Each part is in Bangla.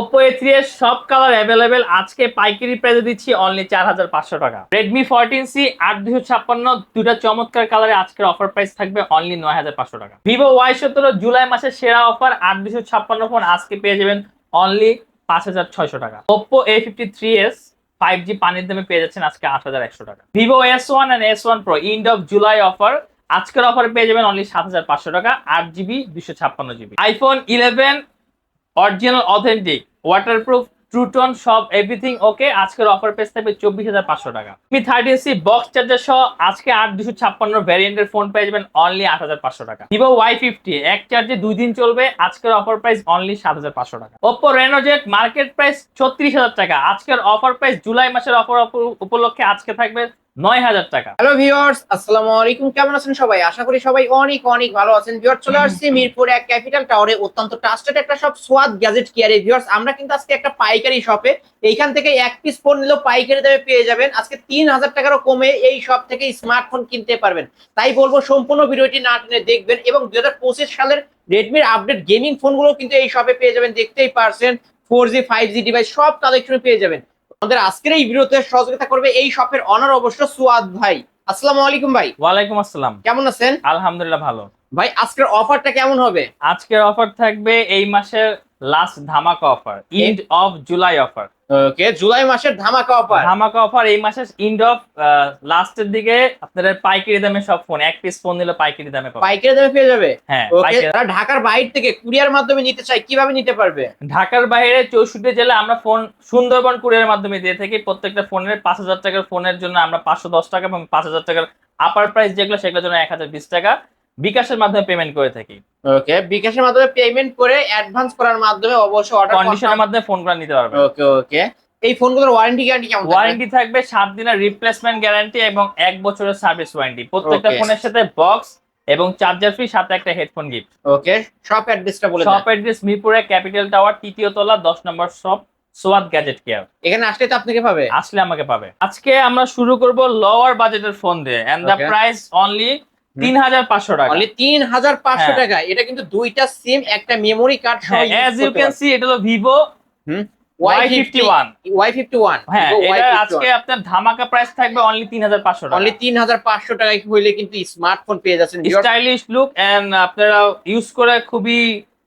ওপো এ থ্রি এর সব কালার অ্যাভেলেবেল আজকে পাইকারি প্রাইসে দিচ্ছি অনলি চার হাজার পাঁচশো টাকা। রেডমি ফোরটিন সি আট দুশো ছাপ্পান্ন দুটা চমৎকার কালারে আজকের অফার প্রাইস থাকবে অনলি নয় হাজার পাঁচশো টাকা। ভিভো ওয়াই সতেরো জুলাই মাসের সেরা অফার আট দুশো ছাপ্পান্ন ফোন আজকে পেয়ে যাবেন অনলি পাঁচ হাজার ছয়শো টাকা। Oppo A fifty three S five G পানির দামে পেয়ে যাচ্ছেন আজকে আট হাজার একশো টাকা। Vivo S one and S one pro end of July offer আজকের অফারে পেয়ে যাবেন অনলি সাত হাজার পাঁচশো টাকা, আট জিবি দুশো ছাপ্পান্ন GB iPhone eleven original authentic waterproof True Tone সব এভরিথিং ওকে আজকের অফার পেস থাকবে চব্বিশ হাজার পাঁচশো টাকা। তুমি থার্টিন সি বক্স চার্জার সহ আজকে আট দুশো ছাপ্পান্ন ভ্যারিয়েন্টের ফোন পেয়ে যাবেন অনলি আট হাজার পাঁচশো টাকা। ভিভো ওয়াই ফিফটি এক চার্জে দুই দিন চলবে, আজকের অফার প্রাইস অনলি সাত হাজার পাঁচশো টাকা। ওপো রেনোজেট মার্কেট প্রাইস ছত্রিশ হাজার টাকা। আজকের অফার প্রাইস জুলাই মাসের অফার উপলক্ষে আজকে থাকবে নয় হাজার টাকা। হ্যালো ভিউয়ার্স আসসালামু আলাইকুম। কেমন আছেন সবাই? আশা করি সবাই অনেক অনেক ভালো আছেন। ভিউয়ার চলে আসছি মিরপুর এক ক্যাপিটাল টাওয়ারে অত্যন্ত ট্রাস্টেড একটা সব সোয়াদ গ্যাজেট কেয়ারে ভিউয়ার্স আমরা কিন্তু আজকে একটা পাইকারি শপে এইখান থেকে এক পিস ফোন নিলেও পাইকারি দামে পেয়ে যাবেন। আজকে তিন হাজার টাকারও কমে এই শপ থেকে স্মার্টফোন কিনতে পারবেন। তাই বলব সম্পূর্ণ ভিডিওটি না টেনে দেখবেন এবং দুই হাজার পঁচিশ সালের রেডমির আপডেট গেমিং ফোনগুলো কিন্তু এই শপে পেয়ে যাবেন। দেখতেই পারছেন four G five G device সব কালেকশনে পেয়ে যাবেন। আমাদের আজকের এই ভিডিওতে সহযোগিতা করবে এই শপের অনার অবশ্য সুয়াদ ভাই। আসসালামু আলাইকুম ভাই। ওয়ালাইকুম আসসালাম। কেমন আছেন? আলহামদুলিল্লাহ ভালো। ভাই আজকের অফারটা কেমন হবে? আজকের অফার থাকবে এই মাসের লাস্ট ধামাকা offer end of July offer okay July মাসের ধামাকা অফার ধামাকা অফার এই মাসের ইন্ড অফ লাস্টের দিকে আপনাদের পাইকারি দামে সব ফোন এক পিস ফোন নিলে পাইকারি দামে পাবেন। পাইকারি দামে পেয়ে যাবে? হ্যাঁ ঢাকার বাইরে থেকে কুরিয়ার মাধ্যমে নিতে চায় কীভাবে নিতে পারবে? ঢাকার বাইরে চৌষট্টি জেলা আমরা ফোন সুন্দরবন কুরিয়ার মাধ্যমে দিয়ে থাকি। প্রত্যেকটা ফোনের পাঁচ হাজার টাকার ফোনের জন্য আমরা পাঁচশো দশ টাকা এবং পাঁচ হাজার টাকার আপার প্রাইস যেগুলো সেগুলোর জন্য এক হাজার বিশ টাকা। বিকাশের মাধ্যমে পেমেন্ট করে থাকি। ওকে বিকাশের মাধ্যমে পেমেন্ট করে অ্যাডভান্স করার মাধ্যমে অবশ্যই অর্ডার কন্ডিশনের মাধ্যমে ফোনগুলো নিতে পারবে ওকে ওকে এই ফোনগুলোর ওয়ারেন্টি গ্যারান্টি কেমন ওয়ারেন্টি থাকবে সাত দিনের রিপ্লেসমেন্ট গ্যারান্টি এবং এক বছরের সার্ভিস ওয়ারেন্টি প্রত্যেকটা ফোনের সাথে বক্স এবং চার্জার ফ্রি সাথে একটা হেডফোন গিফট ওকে শপ অ্যাড্রেসটা বলে শপ অ্যাড্রেস মিরপুরে ক্যাপিটাল টাওয়ার তৃতীয় তলা দশ নম্বর শপ সোয়াদ গ্যাজেট কেয়ার এখানে আসলে তো আপনাকে পাবে। আসলে আমাকে পাবে। আজকে আমরা শুরু করব লোয়ার বাজেটের ফোন দিয়ে। এন্ড দ্য প্রাইস অনলি তিন হাজার পাঁচশো টাকা। অনলি তিন হাজার পাঁচশো হ্যাঁ। টাকা এটা কিন্তু দুইটা সিম একটা মেমোরি কার্ড সহ অ্যাজ ইউ ক্যান সি এটা হলো ভিভো হ্যাঁ আজকে আপনার ধামাকা প্রাইস থাকবে অনলি তিন হাজার পাঁচশো অনলি তিন হাজার পাঁচশো টাকায় হইলে কিন্তু স্মার্টফোন পেয়ে যাচ্ছেন স্টাইলিশ লুক এন্ড আপনারা ইউজ করে খুবই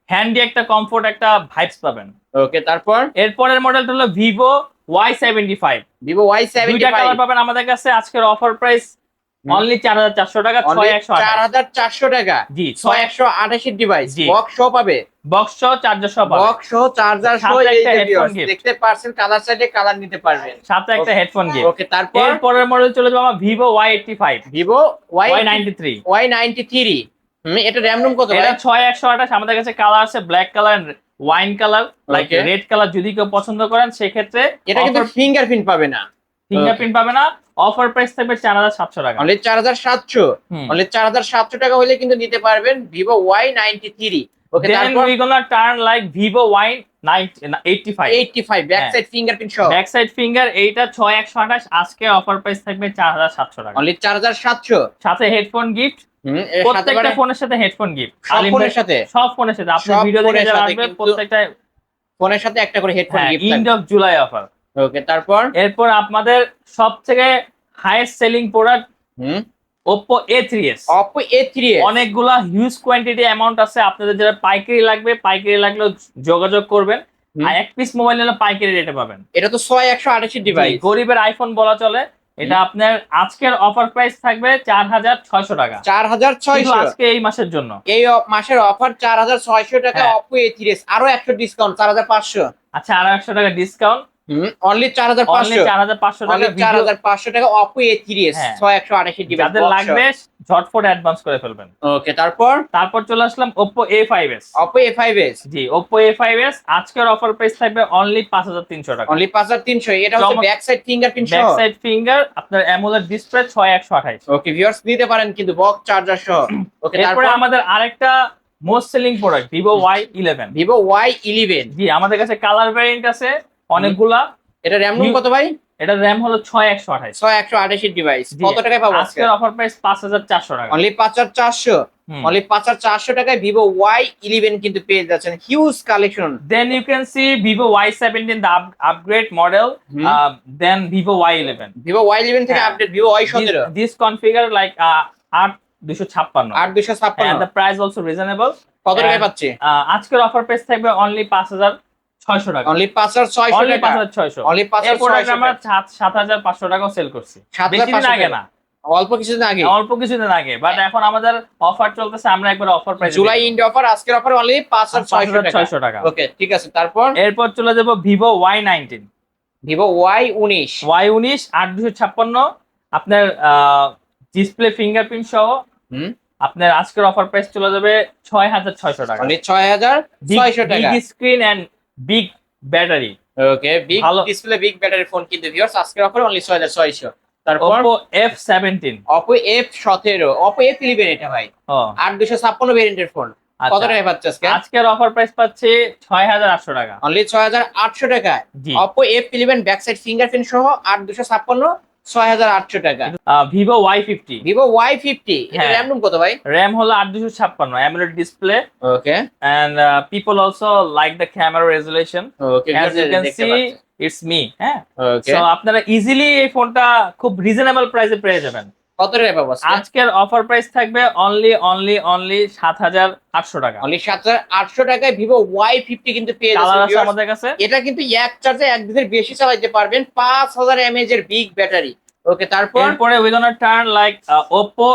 হ্যান্ডি একটা কমফোর্ট একটা ভাইবস পাবেন। ওকে তারপর? এরপরের মডেলটা হলো Vivo Y seventy five Vivo Y seventy পাবেন আমাদের কাছে। আজকের অফার প্রাইস। অনলি চার হাজার চারশো টাকা ছয় একশো চার হাজার চারশো টাকা। জি ছয় ছয় একশো আঠাশির ডিভাইস জি। বক্স সহ পাবে। বক্স সহ চার্জার সহ বক্স সহ চার্জার সহ এই। দেখতে পারছেন কালার সাইডে কালার নিতে পারবেন। সাথে একটা হেডফোন গিফট ওকে তারপর? এরপরের মডেল চলে যাব আমার Vivo Y eighty five Vivo Y Y ninety three Y ninety three এটা র্যাম রুম কত এটা ভাই? ছয় একশো আঠাশ। আমাদের কাছে কালার আছে black colour wine colour like red colour যদি কেউ পছন্দ করেন সেক্ষেত্রে এটা কিন্তু ফিঙ্গারপ্রিন্ট পাবে না। ফিঙ্গারপ্রিন্ট পাবে না। অফার প্রাইস থাকবে চার হাজার সাতশো টাকা। অনলি চার হাজার সাতশো। অনলি চার হাজার সাতশো টাকা হলে কিন্তু নিতে পারবেন Vivo Y ninety three okay তারপর turn like Vivo Y 85 eighty five back. Side fingerprint সহ। ব্যাক সাইড ফিঙ্গার এইটা ছয় একশো আঠাশ আজকে অফার প্রাইস থাকবে চার হাজার সাতশো টাকা। অনলি চার হাজার সাতশো। সাথে হেডফোন গিফট প্রত্যেকটা মানে ফোনের সাথে হেডফোন গিফট সব ফোনের সাথে। সব ফোনের সাথে। আপনি ভিডিও দেখে যারা আসবে প্রত্যেকটা ফোনের সাথে একটা করে headphone gift end of July offer okay তারপর? এরপর আপনাদের সব থেকে highest selling product hmm Oppo A three S Oppo A three অনেকগুলা হিউজ কোয়ান্টিটি অ্যামাউন্ট আছে আপনাদের যারা পাইকারি লাগবে পাইকারি লাগলেও যোগাযোগ করবেন। আর এক পিস মোবাইল নিলে পাইকারি রেটে পাবেন। এটা তো ছয় একশো আঠাশি ডিভাইস গরিবের আইফোন বলা চলে। এটা আপনার আজকের অফার প্রাইস থাকবে চার হাজার ছয়শো টাকা। চার হাজার ছয়শো। আজকে এই মাসের জন্য। এই মাসের অফার চার হাজার ছয়শো টাকা। অপো এ থ্রি আরও একশো ডিসকাউন্ট চার হাজার পাঁচশো। আচ্ছা আরও একশো টাকা ডিসকাউন্ট অনলি চার হাজার অনলি পাঁচশো চার হাজার পাঁচশো টাকা অনলি চার video- হাজার পাঁচশো টাকা অপো হ্যাঁ। ডিভাইস যাদের লাগবে অ্যাডভান্স করে ফেলবেন। ওকে তারপর? তারপর চলে আসলাম জি আজকের অফার প্রাইস থাকবে অনলি টাকা। অনলি পাঁচ হাজার তিনশো এটা হচ্ছে ব্যাক সাইড ফিঙ্গারপ্রিন্ট ব্যাক সহ সাইড ফিঙ্গার আপনার অ্যামোলেড ডিসপ্লে ছয় একশো আঠাইশ। ওকে ভিউয়ার্স নিতে পারেন কিন্তু বক্স চার্জার সহ। ওকে তারপর? আমাদের আরেকটা most selling product Vivo Y eleven Vivo Y eleven জি আমাদের কাছে কালার ভ্যারিয়েন্ট আছে। অনেকগুলা এটা র্যাম রুম কত ভাই এটা র্যাম হলো ছয় একশো আঠাইশ ছয় একশো আঠাশি ডিভাইস কত টাকায় পাবো আজকের অফার প্রাইস পাঁচ হাজার চারশো টাকা অনলি পাঁচ হাজার চারশো। অনলি পাঁচ হাজার চারশো টাকায় ভিভো ওয়াই ইলেভেন কিন্তু পেয়ে যাচ্ছেন huge collection can see Vivo Y17, the up- upgrade model. Hmm. Uh, then Vivo Y11. Vivo Y eleven থেকে। আপডেট ভিভো ওয়াই সতেরো configure like uh, আট দুশো ছাপ্পান্ন আট দুশো ছাপ্পান্ন the price also reasonable. কত টাকায় পাচ্ছে Uh, আজকের অফার প্রাইস থাকবে অনলি পাঁচ হাজার ছয়শো টাকা। অনলি পাঁচ হাজার ছয়শো অনলি পাঁচ হাজার ছয়শো। অনলি পাঁচ হাজার প্রোডাক্ট আমরা সাত হাজার পাঁচশো টাকাও সেল করছি। বেশি দিন আগে না। অল্প কিছুদিন আগে। অল্প কিছুদিন আগে। বাট এখন আমাদের অফার চলতেছে আমরা একবার offer price July end offer আজকের অফার অনলি পাঁচ হাজার ছয়শো টাকা। ওকে ঠিক আছে তারপর? এরপর চলে যাব Vivo Y nineteen Vivo Y উনিশ ওয়াই উনিশ আট দুশো ছাপ্পান্ন। আপনার ডিসপ্লে ফিঙ্গারপ্রিন্ট সহ হুম? আপনার আজকের অফার প্রাইস চলে যাবে ছয় হাজার ছয়শো টাকা। অনলি ছয় হাজার ছয়শো টাকা। Big screen and big battery okay big. Display big battery phone কিন্তু ভিউয়ার্স আজকের অফার অনলি ছয় হাজার ছয়শো। তারপর অপো এফ সতেরো অপো এফ ইলেভেন এটা ভাই। দুশো ছাপ্পান্ন ভেরিয়েন্টের ফোন কত টাকায় পাচ্ছে আজকে? আজকের অফার প্রাইস পাচ্ছে ছয় হাজার আটশো টাকা। অনলি ছয় হাজার আটশো টাকায়। Oppo F eleven back side fingerprint সহ আট দুশো ছাপ্পান্ন ছয় হাজার আটশো টাকা। Vivo Y fifty Vivo Y fifty. RAM ROM কত ভাই? র্যাম হলো আট দুশো ছাপ্পান্ন AMOLED display okay and people like camera okay as see it's me হ্যাঁ। আপনারা ইজিলি এই ফোনটা খুব রিজনেবল প্রাইসে পেয়ে যাবেন। কত টাকায় পাবো আজকের অফার প্রাইস থাকবে অনলি অনলি অনলি সাত হাজার আটশো টাকা। অনলি সাত হাজার আটশো টাকায় ভিভো ওয়াই ফিফটি কিন্তু পেয়ে যাচ্ছে আমাদের কাছে। এটা কিন্তু এক চার্জে এক দিনের বেশি চালাইতে পারবেন। পাঁচ হাজার এমএজ এর বিগ ব্যাটারি ওকে তারপর? এরপরে we gonna turn like Oppo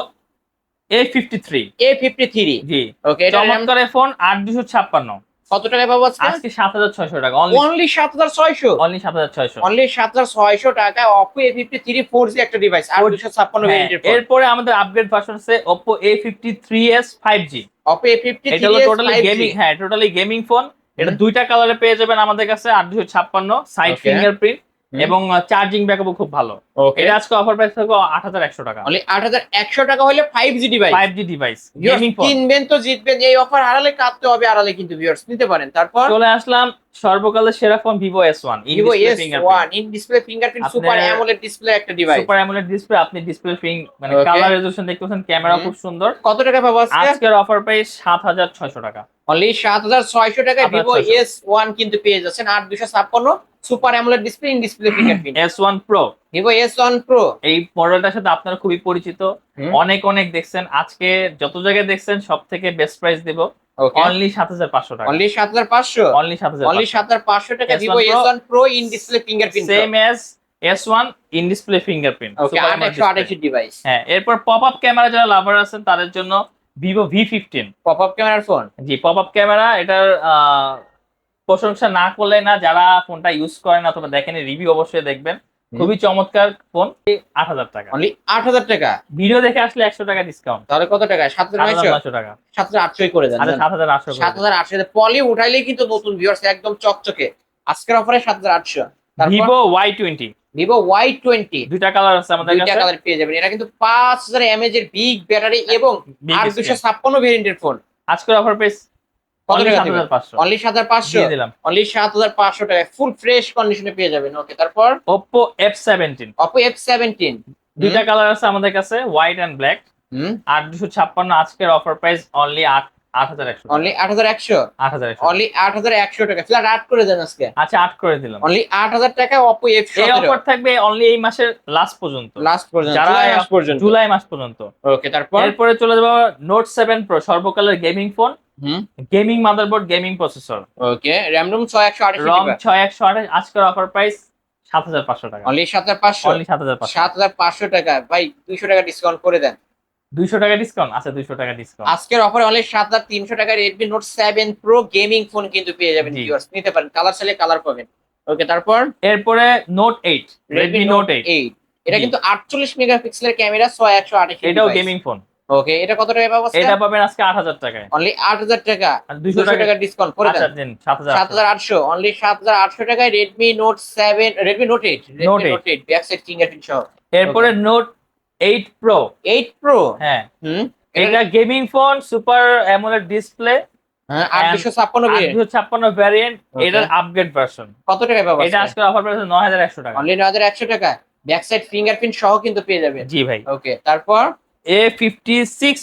A fifty three A fifty three G. Okay এটা চমৎকার ফোন আট দুশো ছাপ্পান্ন। কত টাকা পাবো আজকে? আজকে সাত হাজার ছয়শো টাকা অনলি অনলি সাত হাজার ছয়শো? অনলি সাত হাজার ছয়শো। অনলি সাত হাজার ছয়শো টাকায় Oppo A fifty three four G একটা ডিভাইস আর দুশো ছাপ্পান্ন হ্যাঁ, ভেরিয়েন্টের এরপরে আমাদের আপগ্রেড ভার্সন আছে Oppo A fifty three S five G Oppo A fifty এটা হলো টোটালি গেমিং হ্যাঁ টোটালি গেমিং ফোন এটা। দুইটা কালারে পেয়ে যাবেন আমাদের কাছে আট দুশো ছাপ্পান্ন সাইড ফিঙ্গার ফিঙ্গারপ্রিন্ট। এবং চার্জিং ব্যাকআপও খুব ভালো। এটা আজকে অফার প্রাইস থাকবে আট হাজার একশো টাকা। অনলি আট হাজার একশো টাকা হলে five G device five G device কিনবেন তো জিতবেন। এই অফার হারালে কাটতে হবে হারালে কিন্তু ভিউয়ার্স নিতে পারেন। তারপর? চলে আসলাম সর্বকালের সেরা phone Vivo S one Vivo S one in display fingerprint super AMOLED display একটা ডিভাইস সুপার অ্যামোলেড ডিসপ্লে আপনি ডিসপ্লে ফিং মানে কালার রেজোলিউশন দেখতে পাচ্ছেন ক্যামেরা খুব সুন্দর। কত টাকা পাবো আজকে? আজকের অফার প্রাইস সাত হাজার ছয়শো টাকা। অনলি সাত হাজার ছয়শো টাকায় ভিভো এস ওয়ান কিন্তু পেয়ে যাচ্ছেন আট দুশো ছাপ্পান্ন super AMOLED display in display fingerprint S one pro Vivo S one pro এই মডেলটার সাথে আপনারা খুবই পরিচিত। অনেক অনেক দেখছেন। আজকে যত জায়গায় দেখছেন সব থেকে বেস্ট প্রাইস দিব। অনলি সাত হাজার পাঁচশো টাকা। অনলি সাত হাজার পাঁচশো? অনলি সাত হাজার অনলি সাত হাজার পাঁচশো টাকা S1 Pro, in display fingerprint same S S one in display fingerprint okay আট একশো আঠাশি ডিভাইস হ্যাঁ এরপর পপ আপ ক্যামেরা যারা লাভার আছেন তাদের জন্য Vivo V fifteen pop up ক্যামেরার ফোন জি পপ আপ ক্যামেরা এটার প্রশংসা না করলে না যারা ফোনটা ইউজ করেন অথবা দেখেন রিভিউ অবশ্যই দেখবেন। খুবই চমৎকার ফোন আট হাজার টাকা। অনলি আট হাজার টাকা? ভিডিও দেখে আসলে একশো টাকা ডিসকাউন্ট তাহলে কত টাকা? সাত হাজার টাকা। সাত হাজার আটশোই করে দেন আচ্ছা সাত হাজার আটশো সাত হাজার আটশো পলি উঠাইলেই কিন্তু নতুন ভিউয়ার্স একদম চকচকে। আজকের অফারে সাত হাজার আটশো। Vivo Y twenty Vivo Y twenty দুইটা কালার আছে আমাদের দুইটা কালার পেয়ে যাবেন। এটা কিন্তু পাঁচ হাজার এমএজ এর বিগ ব্যাটারি এবং আর দুশো ছাপ্পান্ন ভেরিয়েন্টের ফোন আজকের অফার কত অনলি সাত হাজার পাঁচশো। দিলাম। অনলি সাত হাজার পাঁচশো টাকায় ফুল ফ্রেশ কন্ডিশনে পেয়ে যাবেন। ওকে তারপর? Oppo F seventeen Oppo F seventeen দুইটা কালার আছে আমাদের কাছে হোয়াইট অ্যান্ড ব্ল্যাক আট দুশো ছাপ্পান্ন আজকের অফার প্রাইস অনলি আট হাজার একশো অনলি আট হাজার একশো? আট হাজার একশো অনলি আট হাজার একশো টাকা। ফ্ল্যাট আট করে দেন আজকে। আচ্ছা আট করে দিলাম। অনলি আট হাজার টাকা অপো এফ এই অফার থাকবে অনলি এই মাসের লাস্ট পর্যন্ত। লাস্ট পর্যন্ত জুলাই মাস পর্যন্ত। জুলাই মাস পর্যন্ত। ওকে তারপর? এরপরে চলে যাব নোট সেভেন প্রো সর্বকালের gaming phone gaming motherboard gaming processor. Okay RAM ROM ছয় একশো আঠাশি রম ছয় একশো আঠাশ আজকের অফার প্রাইস সাত হাজার পাঁচশো টাকা। অনলি সাত হাজার পাঁচশো? অনলি সাত হাজার পাঁচশো। সাত হাজার পাঁচশো টাকা। ভাই দুইশো টাকা ডিসকাউন্ট করে দেন। দুইশো টাকা ডিসকাউন্ট আচ্ছা দুইশো টাকা ডিসকাউন্ট আজকের অফারে অনলি সাত হাজার তিনশো টাকা Redmi Note seven pro gaming phone কিন্তু পেয়ে যাবেন viewers। নিতে পারেন কালার চাইলে কালার পাবেন। ওকে তারপর? এরপরে Note eight Redmi Note eight eight এটা কিন্তু আটচল্লিশ মেগাপিক্সেলের ক্যামেরা ছয় একশো আঠাশি এটাও গেমিং ফোন ওকে এটা কত টাকা পাবো এটা পাবেন আজকে আট হাজার টাকায়। অনলি আট হাজার টাকা। আর দুইশো দুশো টাকা টাকা ডিসকাউন্ট করে আচ্ছা দেন। দিন সাত হাজার সাত হাজার আটশো অনলি সাত হাজার আটশো টাকায় Redmi Note seven Redmi Note eight Note Redmi Note eight back side fingerprint সহ। এরপরে Note eight pro eight pro হ্যাঁ। হুম? এটা gaming phone super AMOLED display হ্যাঁ আট And দুশো ছাপ্পান্ন দুশো ছাপ্পান্ন ভ্যারিয়েন্ট এটার আপগ্রেড ভার্সন কত টাকায় পাবো এটা আজকে? অফার প্রাইস নয় হাজার একশো টাকা। অনলি নয় হাজার একশো টাকা ব্যাক সাইড ফিঙ্গারপ্রিন্ট সহ কিন্তু পেয়ে যাবেন। জি ভাই। ওকে তারপর? A fifty six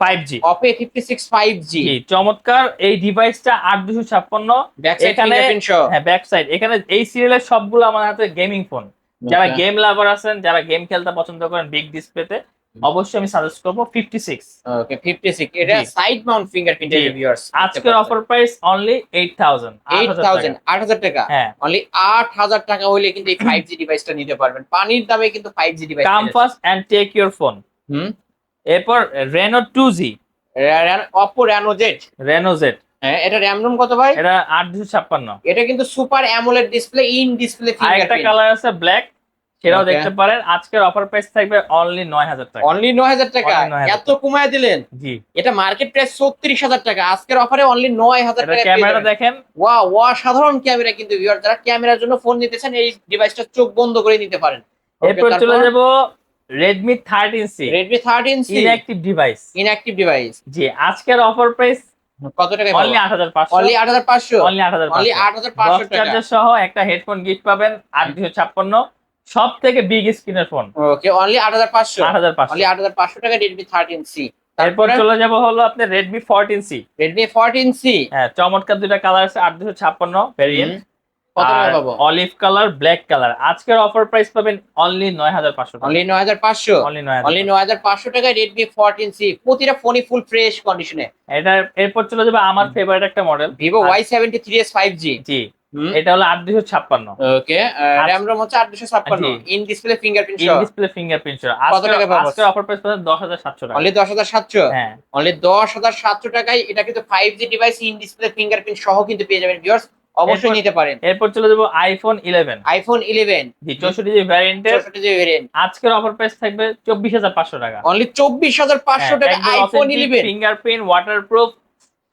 five G Oppo fifty six five G জি চমৎকার। এই ডিভাইসটা আট দুশো ছাপ্পান্ন। ব্যাক সাইড এখানে- ফিঙ্গারপ্রিন্ট সহ। হ্যাঁ ব্যাক সাইড এখানে এই সিরিয়ালের সবগুলো আমার হাতে গেমিং ফোন যারা গেম লাভার আছেন যারা গেম খেলতে পছন্দ করেন বিগ ডিসপ্লেতে অবশ্যই আমি সাজেস্ট করব ফিফটি সিক্স ওকে 56 এটা সাইড মাউন্ট ফিঙ্গারপ্রিন্ট জি। ভিউয়ার্স আজকের offer price only eight thousand 8000 8000 টাকা। হ্যাঁ। অনলি 8000 টাকা হলে কিন্তু এই 5G ডিভাইসটা নিতে পারবেন। পানির দামে কিন্তু 5G device come fast and take your phone হুম? এরপর Reno two Z Oppo Reno Z Reno Z হ্যাঁ এটা RAM ROM কত ভাই? এটা আট দুশো ছাপ্পান্ন। এটা কিন্তু super AMOLED display in display fingerprint colour আছে ব্ল্যাক সেটাও দেখতে পারেন। আজকের অফার প্রাইস থাকবে অনলি নয় হাজার টাকা। অনলি 9000 টাকা? এত কমায় দিলেন? জি। এটা মার্কেট প্রাইস 36000 টাকা। আজকের অফারে অনলি 9000 এটা টাকা ক্যামেরা দেখেন। ওয়া সাধারণ ক্যামেরা কিন্তু ভিউয়ার যারা ক্যামেরার জন্য ফোন নিতেছেন এই ডিভাইসটা চোখ বন্ধ করে নিতে পারেন। এরপর চলে যাব C Redmi thirteen C inactive device inactive device জি আজকের অফার প্রাইস কত টাকা অনলি আট হাজার পাঁচশো অনলি আট হাজার পাঁচশো অনলি আট হাজার অনলি আট হাজার পাঁচশো টাকা। চার্জার সহ একটা হেডফোন গিফট পাবেন আট দুশো ছাপ্পান্ন। সব থেকে বিগ স্ক্রিনের ফোন ওকে অনলি আট হাজার পাঁচশো আট হাজার পাঁচশো অনলি আট হাজার পাঁচশো টাকা রেডমি থার্টিন সি এরপর তারপরে? চলে যাব হলো আপনার সি রেডমি ফোরটিন সি হ্যাঁ চমৎকার দুইটা কালার আছে আট দুশো ছাপ্পান্ন variant olive colour black colour আজকের অফার প্রাইস পাবেন অনলি নয় হাজার পাঁচশো অনলি নয় হাজার পাঁচশো? অনলি নয় হাজার পাঁচশো। টাকায় রেডমি ফোরটিন সি প্রতিটা ফোনই ফুল ফ্রেশ কন্ডিশনে এটা এরপর চলে যাবে আমার ফেভারিট একটা model Vivo Y seventy three S five G. জি এটা হলো আট দুশো ছাপ্পান্ন ওকে র্যাম রোম হচ্ছে আট দুশো ছাপ্পান্ন ইন ডিসপ্লে ফিঙ্গারপ্রিন্ট ইন সহ। ডিসপ্লে ফিঙ্গারপ্রিন্ট কত টাকা পাবো? অফার প্রাইস পাবেন দশ হাজার সাতশো টাকা। অনলি দশ হাজার সাতশো? হ্যাঁ। অনলি দশ হাজার সাতশো টাকায় এটা কিন্তু ডিভাইস ইন ডিসপ্লে ফিঙ্গারপ্রিন্ট সহ কিন্তু পেয়ে যাবেন। ভিউয়ার্স অবশ্যই নিতে পারেন। এরপর চলে যাব আইফোন ইলেভেন আইফোন ইলেভেন জি চৌষট্টি জিবি ভ্যারিয়েন্টের চৌষট্টি জিবি ভেরিয়েন্ট আজকের অফার প্রাইস থাকবে চব্বিশ হাজার পাঁচশো টাকা। অনলি চব্বিশ হাজার পাঁচশো টাকা iPhone eleven fingerprint waterproof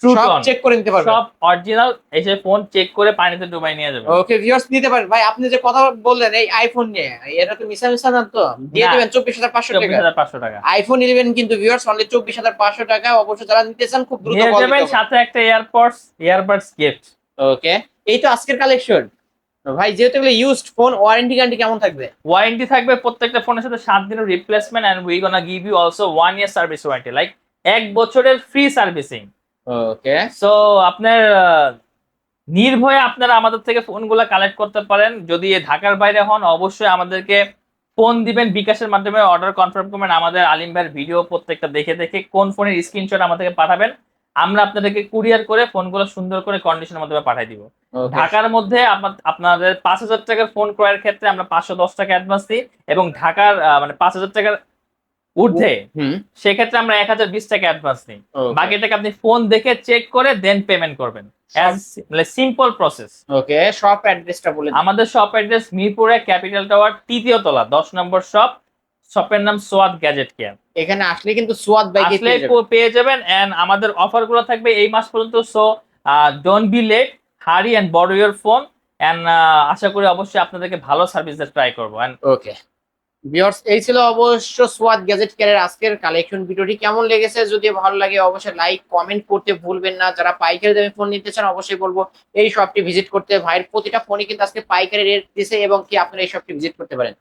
true সব চেক করে নিতে পারবেন। সব অরিজিনাল এসে ফোন চেক করে পানিতে ডুবাই নিয়ে যাবে ওকে ভিউয়ার্স নিতে পারেন। ভাই আপনি যে কথা বললেন এই আইফোন নিয়ে এটা তো মিশা মিশা না তো? দিয়ে। দেবেন চব্বিশ হাজার পাঁচশো চব্বিশ টাকা হাজার পাঁচশো টাকা। আইফোন ইলেভেন কিন্তু ভিউয়ার্স অনলি চব্বিশ হাজার পাঁচশো টাকা। অবশ্যই যারা নিতে চান খুব দ্রুত call যাবেন সাথে একটা এয়ারপডস এয়ারবাডস গিফট ওকে এই তো আজকের কালেকশন ভাই যেহেতু এগুলো ইউজড ফোন ওয়ারেন্টি গ্যারান্টি কেমন থাকবে? ওয়ারেন্টি থাকবে প্রত্যেকটা ফোনের সাথে সাত দিনের replacement and we gonna give you also one year service warranty like এক বছরের ফ্রি সার্ভিসিং ওকে সো আপনার নির্ভয়ে আপনারা আমাদের থেকে ফোনগুলো কালেক্ট করতে পারেন। যদি ঢাকার বাইরে হন অবশ্যই আমাদেরকে ফোন দিবেন বিকাশের মাধ্যমে অর্ডার কনফার্ম করবেন। আমাদের আলিম ভাইয়ের ভিডিও প্রত্যেকটা দেখে দেখে কোন ফোনের স্ক্রিনশট আমাদেরকে পাঠাবেন। আমরা আপনাদেরকে কুরিয়ার করে ফোনগুলো সুন্দর করে কন্ডিশনের মাধ্যমে পাঠিয়ে দিব। ঢাকার মধ্যে আপনাদের পাঁচ হাজার টাকার ফোন ক্রয়ের ক্ষেত্রে আমরা পাঁচশো দশ টাকা অ্যাডভান্স দিই এবং ঢাকার মানে পাঁচ হাজার টাকার ঊর্ধ্বে সেক্ষেত্রে আমরা এক হাজার বিশ টাকা অ্যাডভান্স নিই. বাকি টাকা আপনি ফোন দেখে চেক করে দেন পেমেন্ট করবেন। মানে সিম্পল প্রসেস ওকে শপ অ্যাড্রেসটা বলে আমাদের শপ অ্যাড্রেস মিরপুরে ক্যাপিটাল টাওয়ার তৃতীয় তলা দশ নম্বর শপ শপের নাম সোয়াদ গ্যাজেট কেয়ার এখানে আসলে কিন্তু সোয়াদ বাইক আসলে পেয়ে যাবেন। এন্ড আমাদের অফারগুলো থাকবে এই মাস পর্যন্ত so don't be late hurry and বড় ইউর ফোন এন্ড আশা করি অবশ্যই আপনাদেরকে ভালো সার্ভিস ট্রাই করব and ওকে ভিউয়ার্স এই ছিল অবশ্য সোয়াদ গ্যাজেট কেয়ারের আজকের কালেকশন ভিডিওটি। কেমন লেগেছে? যদি ভালো লাগে অবশ্যই লাইক কমেন্ট করতে ভুলবেন না। যারা পাইকারি দামে ফোন নিতে চান অবশ্যই বলব এই শপটি ভিজিট করতে ভাইয়ের প্রতিটা ফোনই কিন্তু আজকে পাইকারি রেট দিছে এবং কি আপনারা এই শপটি ভিজিট করতে পারেন।